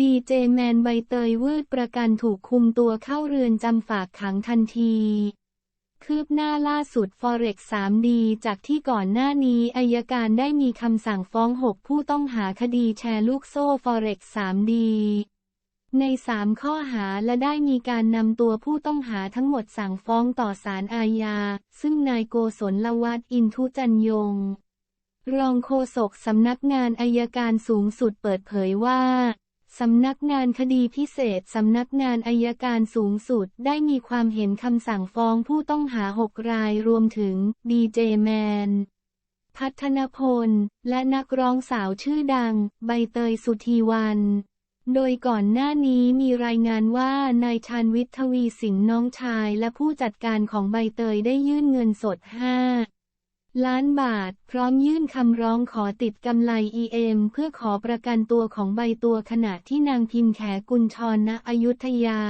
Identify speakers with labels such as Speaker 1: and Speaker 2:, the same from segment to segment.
Speaker 1: ดีเจแมนใบเตยวืดประกันถูกคุมตัวเข้าเรือนจำฝากขังทันที คืบหน้าล่าสุด Forex 3D จากที่ก่อนหน้านี้อายการได้มีคำสั่งฟ้อง 6 ผู้ต้องหาคดีแชร์ลูกโซ่ Forex 3D ใน 3 ข้อหาและได้มีการนำตัวผู้ต้องหาทั้งหมดสั่งฟ้องต่อศาลอาญา ซึ่งนายโกศลลวัฒน์อินทุจันยง รองโฆษกสำนักงานอายการสูงสุดเปิดเผยว่า สำนักงานคดีพิเศษสำนักงานอายการสูงสุดได้มีความเห็นคำสั่งฟ้องผู้ต้องหาหกรายรวมถึงดีเจแมน พัฒนพล และนักร้องสาวชื่อดัง ใบเตยสุธีวัน โดยก่อนหน้านี้มีรายงานว่านายชาญวิทย์ทวีสิงห์น้องชายและผู้จัดการของใบเตยได้ยื่นเงินสด 5 ล้านบาท พร้อมยื่นคำร้องขอติดกำไร EM เพื่อขอประกันตัวของใบตัวขณะที่นางพิมพ์แขกุลชรณอยุธยา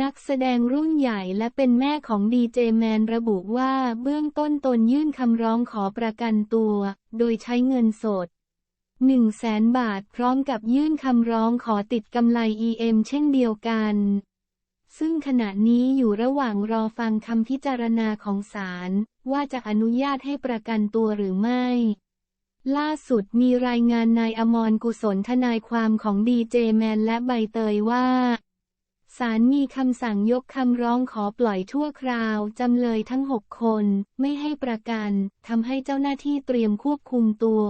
Speaker 1: นักแสดงรุ่นใหญ่และเป็นแม่ของดีเจแมนระบุว่าเบื้องต้นตนยื่นคำร้องขอประกันตัว โดยใช้เงินสด1 0 0 0 0แสนบาท พร้อมกับยื่นคำร้องขอติดกำไร EM เช่นเดียวกัน ซึ่งขณะนี้อยู่ระหว่างรอฟังคำพิจารณาของศาลว่าจะอนุญาตให้ประกันตัวหรือไม่ ล่าสุดมีรายงานนายอมรกุศลทนายความของดีเจแมนและใบเตยว่าศาลมีคำสั่งยกคำร้องขอปล่อยชั่วคราวจำเลยทั้งหกคน ไม่ให้ประกันทำให้เจ้าหน้าที่เตรียมควบคุมตัว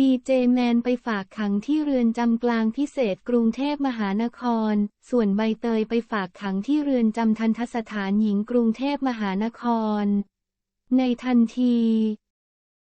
Speaker 1: ดีเจแมนไปฝากขังที่เรือนจำกลางพิเศษกรุงเทพมหานคร ส่วนใบเตยไปฝากขังที่เรือนจำทันทสถานหญิงกรุงเทพมหานคร ในทันที